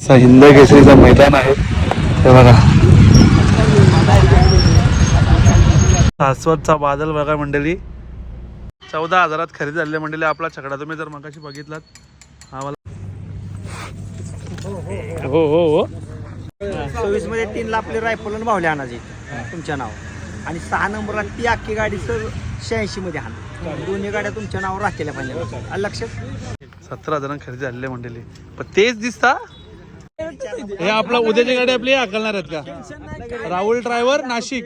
असा हिंद केसरीचं मैदान आहे. हे बघा. सासवतचा बादल बघा मंडळी. चौदा हजारात खरेदी झालेली मंडळी. आपला छकडा तुम्ही जर मगाशी बघितलात. हा मला हो हो हो. सव्वीसमध्ये तीन ला आपले रायफल आणि भावले आणायचे. तुमच्या नाव. आणि सहा नंबरला ती अख्खी गाडी सर शहाऐंशी मध्ये हाण दोन्ही गाड्या तुमच्या नावावर राखलेल्या पाहिजे लक्षात? सतरा हजार खरेदी झालेले मंडळी. पण तेच दिसता? हे आपला उद्याची गाडी आपली हाकलणार आहेत का? राहुल ड्रायव्हर नाशिक.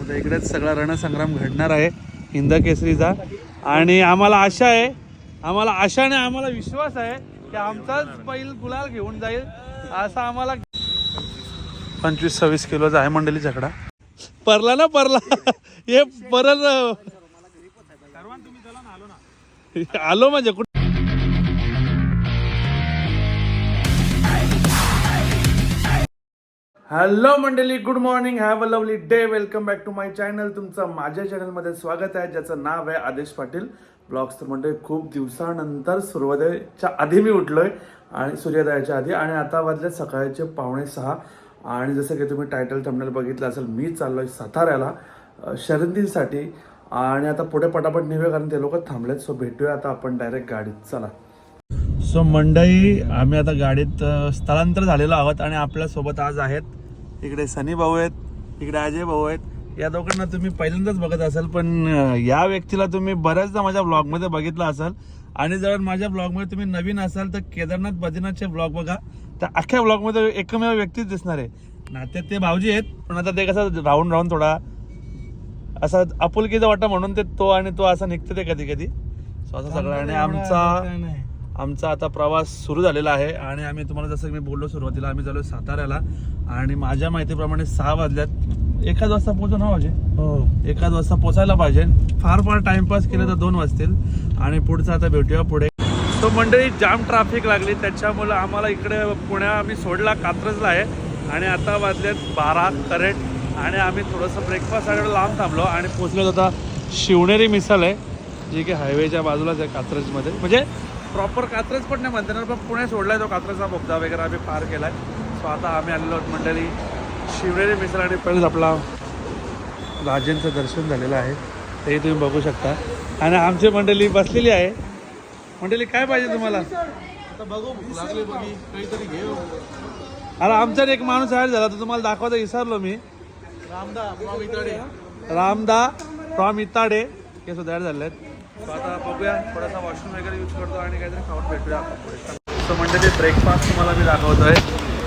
उद्या इकडेच सगळा रणसंग्राम घडणार आहे हिंद केसरीचा आणि आम्हाला आशा आहे आम्हाला आशा आणि आम्हाला विश्वास आहे की आमचाच बैल गुलाल घेऊन जाईल असा आम्हाला पंचवीस सव्वीस किलोचा आहे मंडळी छकडा परला ना परला. हे परल आलो म्हणजे कुठे? हॅलो मंडळी good morning have a lovely day welcome back to my channel तुमचं माझ्या चॅनलमध्ये स्वागत आहे ज्याचं नाव आहे आदेश पाटील. ब्लॉग्स तर म्हणजे खूप दिवसानंतर सूर्योदयाच्या आधी मी उठलोय आणि सूर्योदयाच्या आधी आणि आता वाजले सकाळचे पावणे सहा. आणि जसं की तुम्ही टायटल थंबनेल बघितलं असेल मी चाललोय साताऱ्याला अ, शर्यतीसाठी आणि आता पुढे पटापट निघूया कारण ते लोक थांबलेत सो भेटूया आता आपण डायरेक्ट गाडीत. चला. सो मंडई आम्ही आता गाडीत स्थलांतर झालेलो आहोत आणि आपल्यासोबत आज आहेत इकडे सनी भाऊ आहेत इकडे अजय भाऊ आहेत. या दोघांना तुम्ही पहिल्यांदाच बघत असाल पण या व्यक्तीला तुम्ही बऱ्याचदा माझ्या ब्लॉगमध्ये बघितलं असाल. आणि जर माझ्या ब्लॉगमध्ये तुम्ही नवीन असाल तर केदारनाथ बद्रीनाथचे ब्लॉग बघा. तर अख्ख्या ब्लॉगमध्ये एकमेव व्यक्तीच दिसणार आहे. नात्यात ते भाऊजी आहेत पण आता ते कसं राहून राहून थोडा असा आपुलकीचा वाटा म्हणून ते तो आणि तो असा निघते ते कधी कधी सो असं सगळं. आणि आमचा आमचा आता प्रवास सुरू झालेला आहे आणि आम्ही तुम्हाला जसं मी बोललो सुरुवातीला आम्ही चालू साताऱ्याला. आणि माझ्या माहितीप्रमाणे सहा वाजल्यात. एकाच वाजता पोहोचू ना पाहिजे हो. एकाच वाजता पोचायला पाहिजे. फार फार टाइमपास केलं तर दोन वाजतील. आणि पुढचं आता भेटूया पुढे. तो मंडळी जाम ट्रॅफिक लागली. त्याच्यामुळं आम्हाला इकडे पुण्या आम्ही सोडला कात्रजला आहे. आणि आता वाजलेत बारा करेक्ट आणि आम्ही थोडंसं ब्रेकफास्टसाठी लांब थांबलो. आणि पोचलो आता शिवनेरी मिसल आहे. जी की हायवेच्या बाजूलाच आहे कात्रजमध्ये. म्हणजे प्रॉपर कात्रज पण नाही म्हणता येणार पण पुणे सोडलाय तो कात्रजचा बोगदा वगैरे आम्ही पार केलाय. सो आता आम्ही आलेलो आहोत मंडळी शिवनेरी मिसल आणि पहिलेच आपला राजेंचं दर्शन झालेलं आहे. ते तुम्ही बघू शकता. आणि आमची मंडळी बसलेली आहे. मंडळी काय पाहिजे तुम्हाला? अरे आमच्यात एक माणूस ॲड झाला तर तुम्हाला दाखवायचा विसरलो मी. रामदा फ्रॉम इताडे हे सुद्धा ॲड झाले आहेत. सो आता बघूया थोडासा वॉशरूम वगैरे यूज करतो आणि काहीतरी खाऊन भेटूया आपण पुढे. सो म्हणजे ब्रेकफास्ट तुम्हाला मी दाखवतो आहे.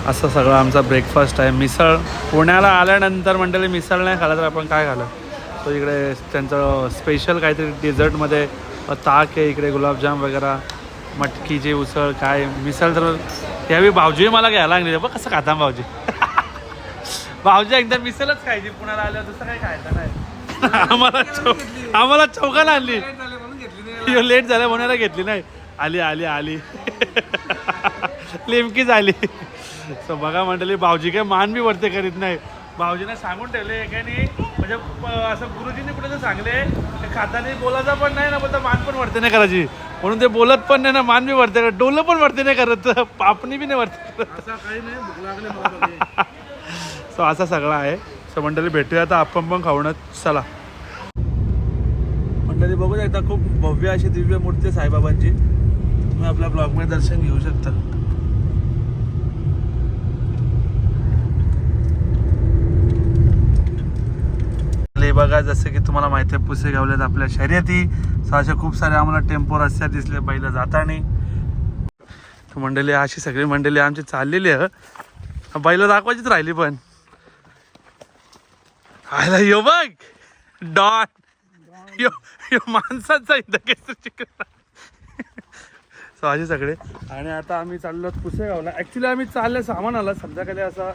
असं सगळं आमचा ब्रेकफास्ट आहे. मिसळ पुण्याला आल्यानंतर मंडळी मिसळ नाही खाल्लं तर आपण काय खालं तो इकडे त्यांचं स्पेशल काहीतरी डेझर्टमध्ये ताक आहे इकडे गुलाबजाम वगैरे मटकीची उसळ काय मिसळ तर त्यावेळी भाऊजी मला घ्यायला लागली. बघ कसं खाता भाऊजी. भाऊजी एकदा मिसळच खायची. पुण्याला आल्यावर दुसरं काही खायचं नाही. आम्हाला चौ आम्हाला चौकाला आणली. लेट झाल्या म्हणून घेतली नाही. आली आली आली. नेमकीच आली. सो बघा मंडळी भाऊजी काय मान बी वरते करीत नाही. भाऊजीने सांगून ठेवले एकाने म्हणजे असं गुरुजीने कुठे सांगले खाताना बोलायचा पण नाही ना बोलता मान पण वरते नाही करायची. म्हणून ते बोलत पण नाही ना मान बी वरते करत डोलं पण वरते नाही करत. पापणी बी नाही वरते करत. सो असा सगळा आहे. सो मंडळी भेटूया आता आपण पण खाऊनच. चला. तरी बघू एकदा खूप भव्य अशी दिव्य मूर्ती आहे साईबाबांची. तुम्ही आपल्या ब्लॉगमध्ये दर्शन घेऊ शकता. बघा जसं की तुम्हाला माहिती आहे पुसे पुसेगावल्यात आपल्या शर्यती. सो अशा खूप सारे आम्हाला टेम्पो रस्त्यात दिसले पहिलं जाताना. मंडळी अशी सगळी मंडळी आमची चाललेली आहे. बैल दाखवायचीच राहिली पण. आयला यो बघ. डॉन. यो माणसाचा इथं केसर चिकन. सो असे सगळे. आणि आता आम्ही चाललो पुसेगावला. ॲक्च्युली आम्ही चालले सामान आला संध्याकाळी असा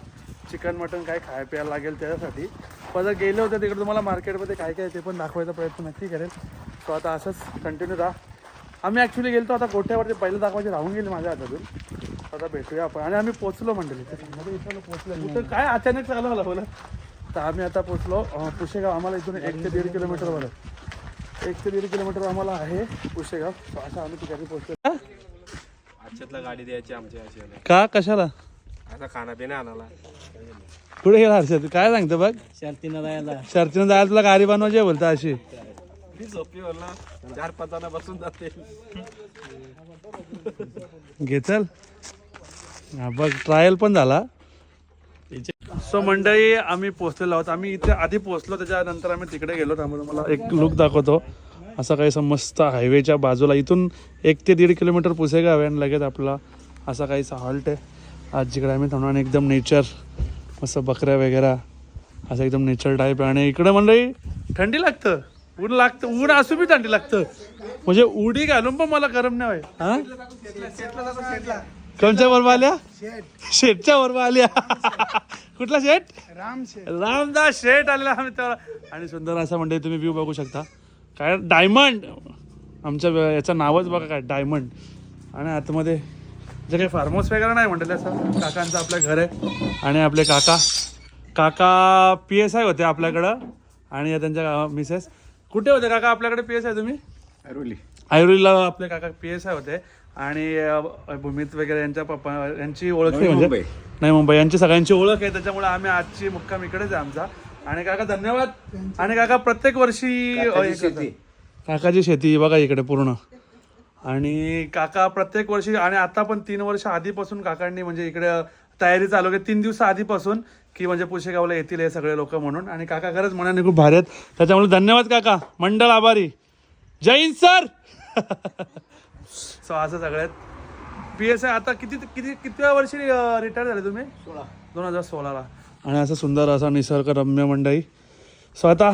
चिकन मटन काय खाय प्यायला लागेल त्याच्यासाठी. पण गेले होते तिकडे तुम्हाला मार्केटमध्ये काय काय ते पण दाखवायचा प्रयत्न नक्की करेल. सो आता असंच कंटिन्यू राहा. आम्ही ॲक्च्युली गेलो आता गोठ्यावरती पहिलं दाखवायचे राहून गेले माझ्या हातातून. आता भेटूया आपण. आणि आम्ही पोचलो मंडळी. पोचलो तर काय अचानक चालू आलं बोला. तर आम्ही आता पोचलो अं, पुशेगाव आम्हाला इथून एक ते दीड किलोमीटरवर आहे एक ते दीड किलोमीटर आम्हाला आहे पुशेगाव असं आम्ही ठिकाणी पोचलो आजच्यातला गाडी द्यायची आमच्या याच्याला का? कशाला? आता खाना पिण्या आणाला कुठे गेला हर्षद. काय सांगतो बघ? शर्तीनं जायला. शर्तीनं जायला तुला गाडी बनवायची आहे बोलता अशी. ती वरला चार पाच जण बसून जाते. घे चल. हा बघ ट्रायल पण झाला. सो मंडळी आम्ही पोहोचलेलो आहोत. आम्ही इथे आधी पोहोचलो त्याच्यानंतर आम्ही तिकडे गेलो. त्यामुळे मला एक लुक दाखवतो. असं काही असं मस्त हायवेच्या बाजूला इथून एक ते दीड किलोमीटर पुसेगाव आहे आणि लगेच आपला असा काहीसा हॉल्ट आहे. आज जिकडे आम्ही थांबलो एकदम नेचर मस्त बकऱ्या वगैरे असं एकदम नेचर टाईप आहे. आणि इकडे मंडळी थंडी लागतं. ऊन लागतं. ऊन असून बी थंडी लागतं. म्हणजे उडी घालून पण मला गरम नाही हां हा? कोणच्या बरोबर आल्या? शेठच्या बरोबर आल्या. कुठला शेठ? राम शेठ. रामदास शेठ आलेला आणि सुंदर असं म्हणजे तुम्ही व्ह्यू बघू शकता. काय डायमंड आमच्या याचं नावच बघा काय डायमंड आणि आतमध्ये जे काही फार्म हाऊस वगैरे नाही म्हटलं असं काकांचं आपलं घर आहे. आणि आपले काका काका पी एस आय होते आपल्याकडं. आणि या त्यांच्या मिसेस कुठे होते काका? आपल्याकडे पी एस आय तुम्ही? आयुर्वेदला आपले काका पी एस आय होते. आणि अ, भूमीत वगैरे यांच्या पप्पा यांची ओळख म्हणजे? नाही मुंबई. यांची सगळ्यांची ओळख आहे त्याच्यामुळे आम्ही आजची मुक्काम इकडेच आहे आमचा. आणि काका धन्यवाद. आणि काका प्रत्येक वर्षी अ, हे करतात. काकाची शेती बघा इकडे पूर्ण. आणि काका प्रत्येक वर्षी आणि आता पण तीन वर्ष आधीपासून काकांनी म्हणजे इकडे तयारी चालू केली तीन दिवस आधीपासून की म्हणजे पुशेगावला येतील हे सगळे लोक म्हणून. आणि काका खरंच मनाने खूप भारी आहेत. त्याच्यामुळे धन्यवाद काका. मंडळ आभारी. जय हिंद सर! सो असं सगळ्यात. पी एस आय आता किती किती कितव्या वर्षी रिटायर झाले तुम्ही? दोन हजार सोळाला. आणि असं सुंदर असा निसर्गरम्य मंडळी. सो आता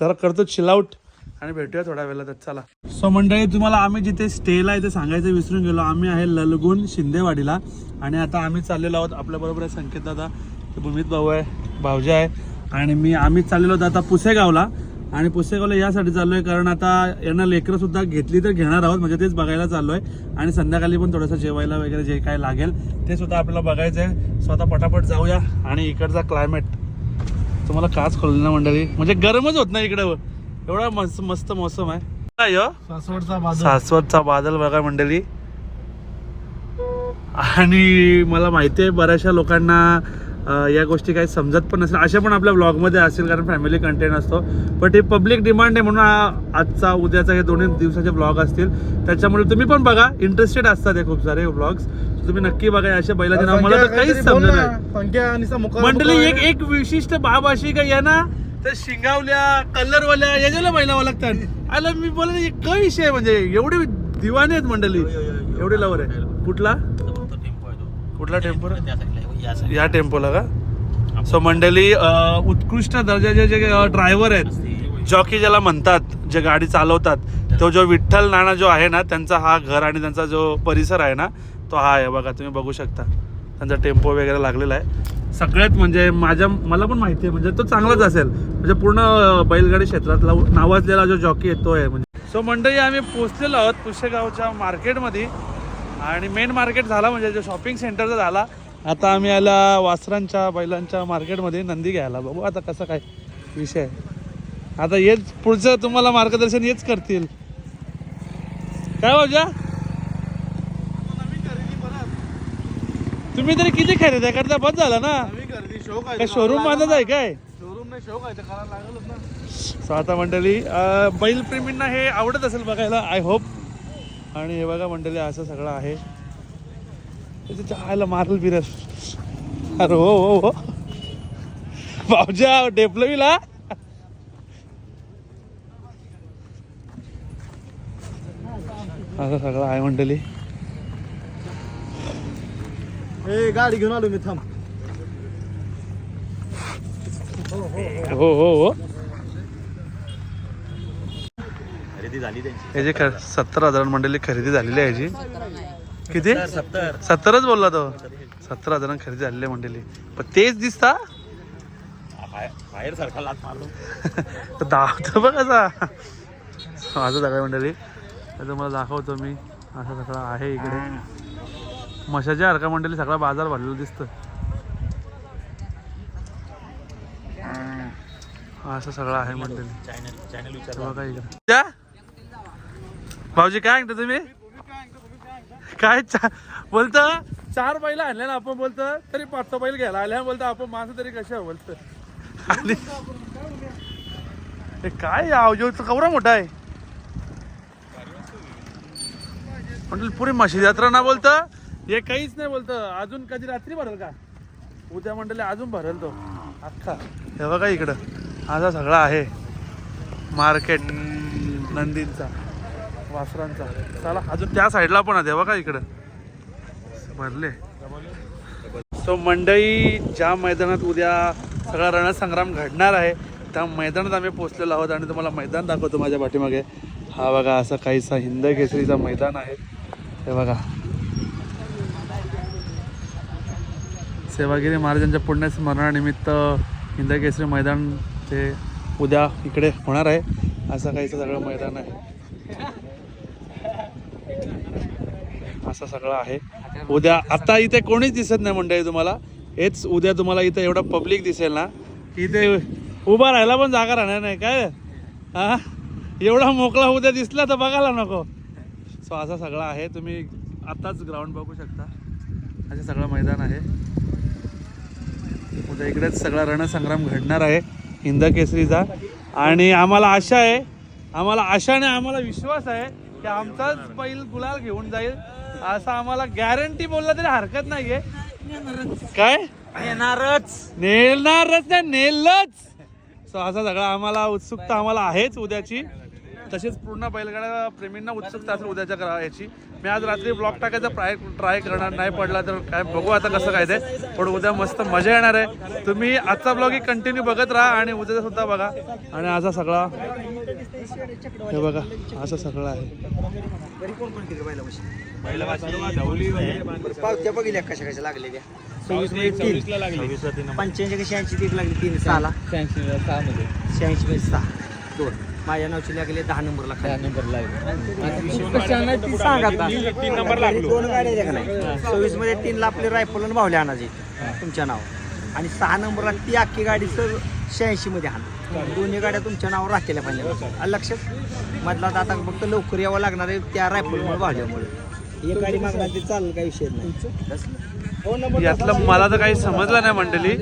जरा करतो चिलआउट आणि भेटूया थोड्या वेळात. चला. सो मंडळी तुम्हाला आम्ही जिथे स्टेला आहे ते सांगायचं विसरून गेलो. आम्ही आहे ललगुण शिंदेवाडीला. आणि आता आम्ही चाललेलो आहोत आपल्याबरोबर आहे संकेत दादा. भूमित भाऊ आहे भाऊजा आहे. आणि मी आम्ही चाललेलो आहोत आता पुसेगावला. आणि पुसेगावला यासाठी चाललोय कारण आता यांना लेकरं सुद्धा घेतली तर घेणार आहोत म्हणजे तेच बघायला चाललोय. आणि संध्याकाळी पण थोडंसं जेवायला वगैरे जे काय लागेल ते सुद्धा आपल्याला बघायचं आहे. स्वतः पटापट जाऊया आणि इकडचा क्लायमेट तुम्हाला काच खोलली ना मंडळी? म्हणजे गरमच होत नाही इकडं. एवढा मस्त मस्त मोसम आहे. काय ह्यो? सासवडचा बादल बघा मंडळी. आणि मला माहिती आहे बऱ्याचशा लोकांना या गोष्टी काही समजत पण नसेल अशा पण आपल्या ब्लॉगमध्ये असेल कारण फॅमिली कंटेंट असतो. बट हे पब्लिक डिमांड आहे म्हणून हा आजचा उद्याचा हे दोन्ही दिवसाचे ब्लॉग असतील. त्याच्यामुळे तुम्ही पण बघा. इंटरेस्टेड असतात हे खूप सारे ब्लॉग्स तुम्ही नक्की बघा. या अशा बैलाचे नाव मला तर काहीच समजत नाही. मंडळी एक एक विशिष्ट बाब अशी का या ना तर शिंगावल्या कलरवाल्या याच्याला बैलावं लागतात. आला मी बोला काय विषय आहे? म्हणजे एवढे दिवाने आहेत मंडळी. एवढे लवर आहे कुठला कुठला टेम्पो या टेम्पोला का? सो मंडळी उत्कृष्ट दर्जाचे जे ड्रायव्हर आहेत जॉकी ज्याला म्हणतात जे गाडी चालवतात तो जो विठ्ठल नाना जो आहे ना त्यांचा हा घर आणि त्यांचा जो परिसर आहे ना तो हा आहे बघा तुम्ही बघू शकता. त्यांचा टेम्पो वगैरे लागलेला आहे. सगळ्यात म्हणजे माझ्या मला पण माहिती आहे म्हणजे तो चांगलाच असेल. म्हणजे पूर्ण बैलगाडी क्षेत्रातला नावाजलेला जो जॉकी आहे तो आहे म्हणजे. सो मंडळी आम्ही पोचलेलो आहोत पुष्यगावच्या मार्केटमध्ये आणि मेन मार्केट झाला म्हणजे जो शॉपिंग सेंटरचा झाला. आता आम्ही आला वासरांच्या बैलांच्या मार्केटमध्ये नंदी घ्यायला. बघू आता कसं काय विषय. आता हेच पुढचं तुम्हाला मार्गदर्शन हेच करतील. काय भाऊजा? तुम्ही तरी किती खरेदी करता? बस झाला ना? शोरूम बांधत आहे काय? सो आता मंडळी बैल प्रेमींना हे आवडत असेल बघायला आय होप आणि हे बघा मंडळी असं सगळं आहे. त्याच्या आयला मारल बिरल अरे हो हो हो. भाऊजा डेपलवीला असं सगळं आहे मंडळी. गाडी घेऊन आलो मी थांब. हो हो हो. खरेदी झाली त्यांची. याची सत्तर हजार मंडळी खरेदी झालेली आहे याची किती? सत्तरच बोलला तो. सत्तर हजार खरेदी झालेली मंडळी. पण तेच दिसता? बाहेर सारखा लात मारलो. दाखवतो बघ असा. असं सगळं मंडळी. तर तुम्हाला दाखवतो मी. असं सगळं आहे इकडे. मशाच्या हरका मंडळी सगळा बाजार भरलेला दिसतं असं सगळं आहे मंडळी. बघा इकडे. भाऊजी काय सांगता तुम्ही? काय चा बोलत? चार बैल आणले ना आपण बोलत तरी पाच सहा बैल घ्यायला आल्या. बोलतो आपण माणसं तरी कशा बोलत. आणि हे काय अवजो कवरा मोठा आहे. म्हटलं पुरी म्हशी यात्रा ना बोलत? हे काहीच नाही बोलत. अजून कधी रात्री भरल का? उद्या मंडळी अजून भरल तो. अख्खा. हे बघा इकडं. असा सगळा आहे मार्केट नंदींचा. वासरांचा. चला अजून त्या साईडला पण आहे बघा इकडं? भरले. सो मंडई ज्या मैदानात उद्या सगळा रणसंग्राम घडणार आहे त्या मैदानात आम्ही पोचलेलो आहोत आणि तुम्हाला मैदान दाखवतो माझ्या पाठीमागे. हा बघा असं काहीसा हिंद केसरीचा मैदान आहे. हे बघा. सेवागिरी महाराजांच्या पुण्यस्मरणानिमित्त हिंद केसरी मैदान ते उद्या इकडे होणार आहे. असं काहीचं सगळं मैदान आहे. असं सगळं आहे. उद्या आता इथे कोणीच दिसत नाही मंडळी तुम्हाला. हेच उद्या तुम्हाला इथे एवढं पब्लिक दिसेल ना की इथे उभा राहायला पण जागा राहणार नाही. काय? हा? एवढा मोकळा उद्या दिसला तर बघायला नको. सो असं सगळं आहे. तुम्ही आताच ग्राउंड बघू शकता. असं सगळं मैदान आहे. उद्या इकडेच सगळा रणसंग्राम घडणार आहे हिंद केसरीचा आणि आम्हाला आशा आहे आम्हाला आशाने आम्हाला विश्वास आहे की आमचाच बैल गुलाल घेऊन जाईल. असं आम्हाला गॅरंटी बोललं तरी हरकत नाहीये. काय? येणारच नेलणारच नाही नेलच. सो असा सगळा आम्हाला उत्सुकता आम्हाला आहेच उद्याची. तशीच पूर्ण बैलगाड्या प्रेमींना उत्सुकता असेल उद्याच्या करा याची. मी आज रात्री ब्लॉग टाकायचा ट्राय ट्राय करणार नाही पडला तर काय बघू आता कसं काय ते. पण उद्या मस्त मजा येणार आहे. तुम्ही आजचा ब्लॉग ही कंटिन्यू बघत राहा आणि उद्याचा सुद्धा बघा. आणि असा सगळा हे बघा असं सगळं आहे. पावत्या बघितल्या कशा कशा लागलेल्या पंच्याऐंशी का शहाऐंशी तीन लागली. तीन सहाला शहाऐंशी मध्ये. सहा. दोन. माझ्या नावची लागले दहा नंबरला सांगा तीन नंबर लागलो. दोन गाड्या द्या का नाही? सव्वीसमध्ये तीन ला आपले रायफल आणि भावले आणायचे तुमच्या नाव. आणि सहा नंबरला ती अख्खी गाडी सर शहाऐंशी मध्ये हाण दोन्ही गाड्या तुमच्या नावावर राखलेल्या पाहिजे आलं लक्षात मधला तर आता फक्त लवकर यावं लागणार आहे त्या रायफलमुळे भावल्यामुळे. एक गाडी मागणार ते चालेल काही विषय नाही. यातलं मला तर काही समजलं नाही मंडळी.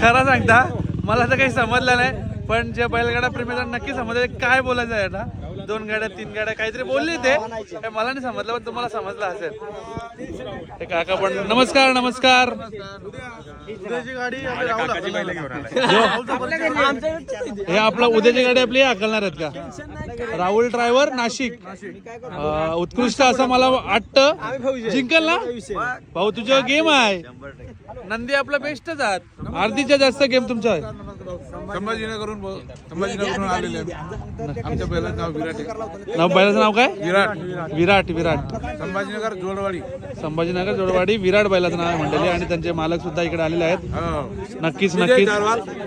खरं सांगता मला तर काही समजलं नाही. पण जे बैलगाडा प्रेमीला नक्की समजलं काय बोलायचं आहे ना दोन गाड्या तीन गाड्या काहीतरी बोलले ते. मला नाही समजलं पण तुम्हाला समजलं असेल. काका पण नमस्कार नमस्कार. हे आपलं उद्याची गाडी आपली हाकलणार आहेत का? राहुल ड्रायव्हर नाशिक. अं, उत्कृष्ट असं मला वाटतं. जिंकल ना भाऊ तुझ्या गेम आहे. नंदी आपला बेस्टच आहात अर्धीच्या जास्त गेम तुमचा आहे संभाजीनगरून संभाजीनगरून आलेले आमच्या बैलाचं नाव विराट आहे. नाव बैलाचं नाव काय? विराट. विराट विराट. संभाजीनगर जोडवाडी. संभाजीनगर जोडवाडी विराट बैलाचं नाव आहे मंडळी. आणि त्यांचे मालक सुद्धा इकडे आलेले आहेत. हो. नक्कीच नक्कीच.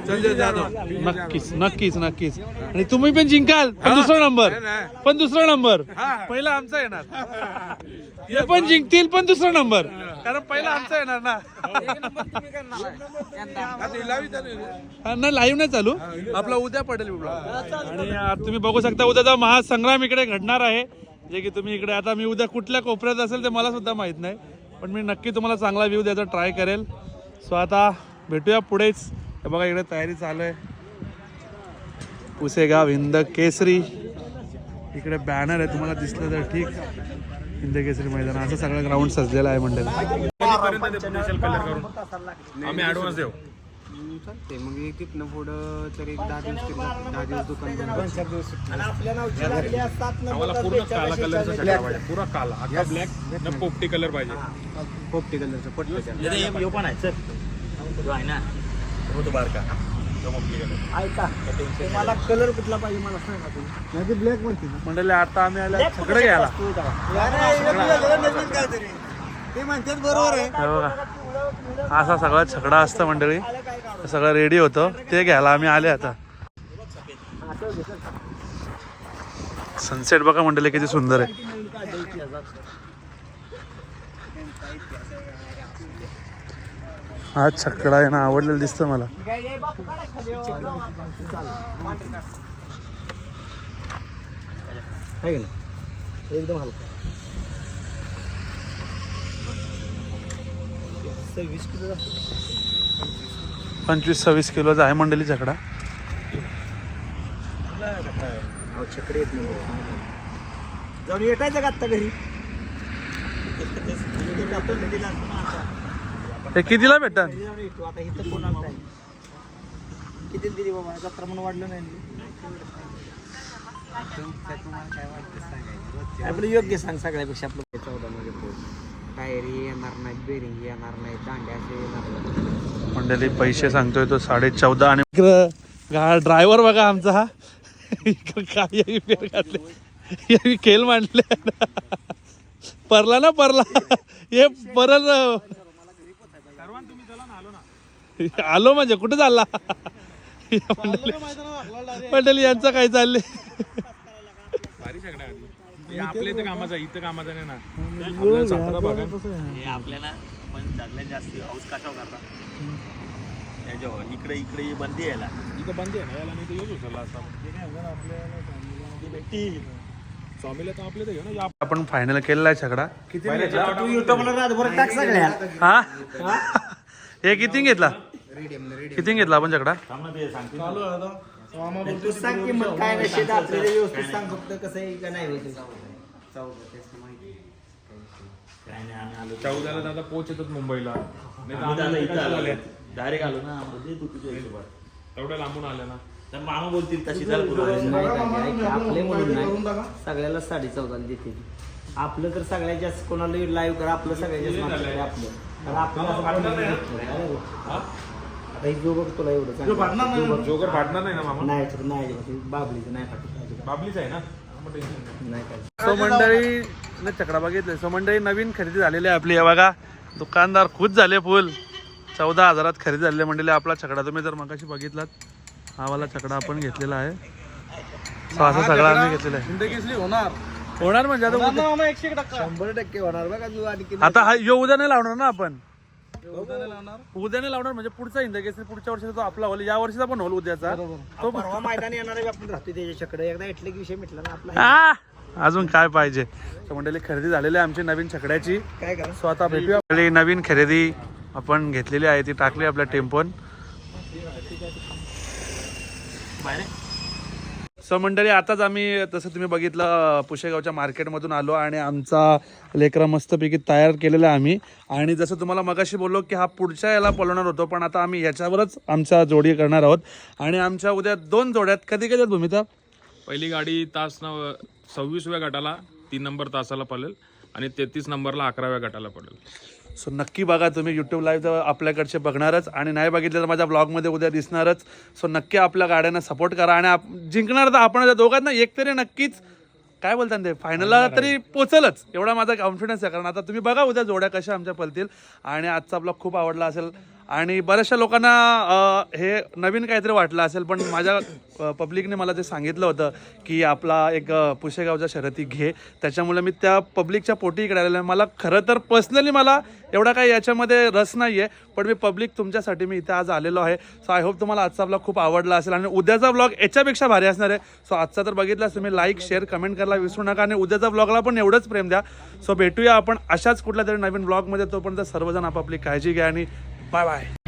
संजय जाधव. नक्कीच नक्कीच नक्कीच. आणि तुम्ही पण जिंकाल पण दुसरा नंबर. पण दुसरा नंबर. हा. पहिला आमचा येणार. हे पण जिंकतील पण दुसरा नंबर. कारण पहिला आमचा येणार ना. नाही लाईव्ह नाही चालू? आपला उद्या पडेल. आणि तुम्ही बघू शकता उद्याचा महासंग्राम इकडे घडणार आहे जे की तुम्ही इकडे आता मी उद्या कुठल्या कोपऱ्यात असेल ते मला सुद्धा माहीत नाही पण मी नक्की तुम्हाला चांगला व्ह्यू द्यायचा ट्राय करेल. सो आता भेटूया पुढेच. हे बघा इकडे तयारी चालू आहे. पुसेगाव हिंद केसरी. इकडे बॅनर आहे तुम्हाला दिसलं तर ठीक. हिंद केसरी मैदान. असं सगळं ग्राउंड सजलेलं आहे मंडळ. आम्ही ऍडव्हान्स देऊ. ते मग एक तिथनं पुढं तर एक दहा दिवस तरी. दहा दिवस दुकान दोन चार दिवस आपल्या नावची लागली आहे सात आम्हाला नंबर पूर्ण काला कलरचा शर्ट पाहिजे पुरा काला. आता ब्लॅक न पोपटी कलर पाहिजे. पोपटी कलरचं पटलं पण आहे सर आहे ना. ऐका तुम्हाला कलर कुठला पाहिजे मला सांगा तुम्ही. नाही ब्लॅक म्हणते मंडळी आता आम्ही आलो सगळं घ्यायला. ते म्हणतात बरोबर आहे. हे बघा. असा सगळा छकडा असतं मंडळी. सगळं रेडी होतं. ते घ्यायला आम्ही आले आता. सनसेट बघा मंडळी किती सुंदर आहे. हा छकडा आहे ना आवडलेलं दिसतं मला. एकदम हलका. वीस किलो पंचवीस सव्वीस किलोचा आहे मंडळी जाऊन येटायचं का आत्ता घरी? हे कितीला भेटत घरी जाऊन येतो. आता इथं कोण आणताय किती दिली बाबा? जत्रा म्हणून वाढलं नाही. आपलं योग्य सांग सगळ्यापेक्षा आपलं. चौदा मध्ये टायरी येणार नाही बेरिंग येणार नाही दांड्या असे येणार नाही मंडळी पैसे सांगतोय तो साडे चौदा आणि ड्रायव्हर बघा आमचा हा. इकडं काय यावी फेर घातले. यावी खेळ मांडले. परला ना परला. हे परत आलो म्हणजे कुठे चालला? मंडळी मंडळी यांचं काय आपल्या इथं कामाचा इथं कामाचा नाही ना. आपल्याला पण सगळ्यात जास्त हाऊस कशावर करतात याच्यावर इकडे इकडे बंदी यायला इथं बंदी आहे ना याला? नाही तर येऊच उचलला असता स्वामीला तर आपल्या इथं घेऊ ना आपण फायनल केलेला आहे छकडा किती घेतला तू युट्यूबला रातभर टाक सगळ्या. हा? हे? किती घेतला? किती घेतला आपण तू सांग. की मग काय नशेत आपल्याला? व्यवस्थित सांग फक्त कसं आहे का नाही होत चौदाला दादा पोच येतात मुंबईला नाही तर आम्ही आम्ही इथं इथं आलो आले. डायरेक्ट आलो ना तू तुझ्या हिशोबात एवढ्या लांबून आले ना तर मामा बोलतील तशी चाल करू नाही काय, ऐक, आपले म्हणून नाही सगळ्याला साडे चौदाला देते ती. आपलं तर सगळ्यात जास्त कोणाला लाईव्ह कर आपलं सगळ्यात जास्त मागचं आहे आपलं कारण असं. आता ही जो बघ तुला एवढं चांगलं. जो बघ. जोगर फाटणार नाही ना मामा नाही तर नाही अजिबात. बाबलीचं नाही पाठवत अजिबात. बाबलीच आहे ना नाही. नाही काय सो मंडळी न चकडा बघितलं सो मंडळी नवीन खरेदी झालेली आहे आपली. हे बघा दुकानदार खुश झाले फुल. चौदा हजारात खरेदी झालेली मंडळी. आपला छकडा तुम्ही जर मगाशी बघितलात हा वाला छकडा आपण घेतलेला आहे. सो असा सगळा आम्ही घेतलेला आहे. होणार. होणार म्हणजे आता उद्या- शंभर टक्के होणार बघा तू आणखी आता हा यो उद्या नाही लावणार ना आपण. उद्या नाही लावणार म्हणजे पुढचा इंदकेसरी पुढच्या वर्षीचा तो आपला होईल. या वर्षीचा पण होईल उद्याचा. तो परवा मैदान येणार आहे आपण राहतो त्याच्याकडे एकदा इटले की विषय मिटला ना आपला. अजून काय पाहिजे? मंडळी खरेदी झालेली आहे आमची नवीन छकड्याची. काय करा? सो आता भेटूया. नवीन खरेदी आपण घेतलेली आहे. ती टाकली आपल्या टेम्पोन सो मंडळी आताच आम्ही तसं तुम्ही बघितलं पुशेगावच्या मार्केटमधून आलो आणि आमचा लेकरा मस्तपैकी तयार केलेला आहे आम्ही. आणि जसं तुम्हाला मगाशी बोललो की हा पुढच्या याला पलवणार होतो पण आता आम्ही याच्यावरच आमच्या जोडी करणार आहोत. आणि आमच्या उद्या दोन जोड्यात कधी कधी भूमिता? पहिली गाडी तास न सव्वीसव्या गटाला तीन नंबर तासाला पडेल आणि तेहतीस नंबरला अकराव्या गटाला पडेल सो नक्की बघा तुम्ही यूट्यूब लाईव्ह तर आपल्याकडचे बघणारच आणि नाही बघितलं तर माझ्या ब्लॉगमध्ये उद्या दिसणारच. सो नक्की आपल्या गाड्यांना सपोर्ट करा आणि आप जिंकणार तर आपण दोघांना एक तरी नक्कीच काय बोलतात ते? फायनलला तरी पोचलच. एवढा माझा कॉन्फिडन्स आहे. कारण आता तुम्ही बघा उद्या जोड्या कशा आमच्या पलतील. आणि आजचा ब्लॉग खूप आवडला असेल. आणि बऱ्याचशा लोकांना हे नवीन काहीतरी वाटलं असेल पण माझ्या पब्लिकने मला ते सांगितलं होतं की आपला एक अं, पुशेगावच्या शर्यती घे. त्याच्यामुळे मी त्या पब्लिकच्या पोटी इकडे आलेलो आहे. मला खरं तर पर्सनली मला एवढा काही याच्यामध्ये रस नाही आहे पण मी पब्लिक तुमच्यासाठी मी इथे आज आलेलो आहे. सो आय होप तुम्हाला आजचा ब्लॉग खूप आवडला असेल. आणि उद्याचा ब्लॉग याच्यापेक्षा भारी असणार आहे. सो आजचा तर बघितलास तुम्ही लाईक शेअर कमेंट करायला विसरू नका. आणि उद्याचा ब्लॉगला पण एवढंच प्रेम द्या. सो भेटूया आपण अशाच कुठल्या तरी नवीन ब्लॉगमध्ये तोपर्यंत सर्वजण आपापली काळजी घ्या आणि 拜拜。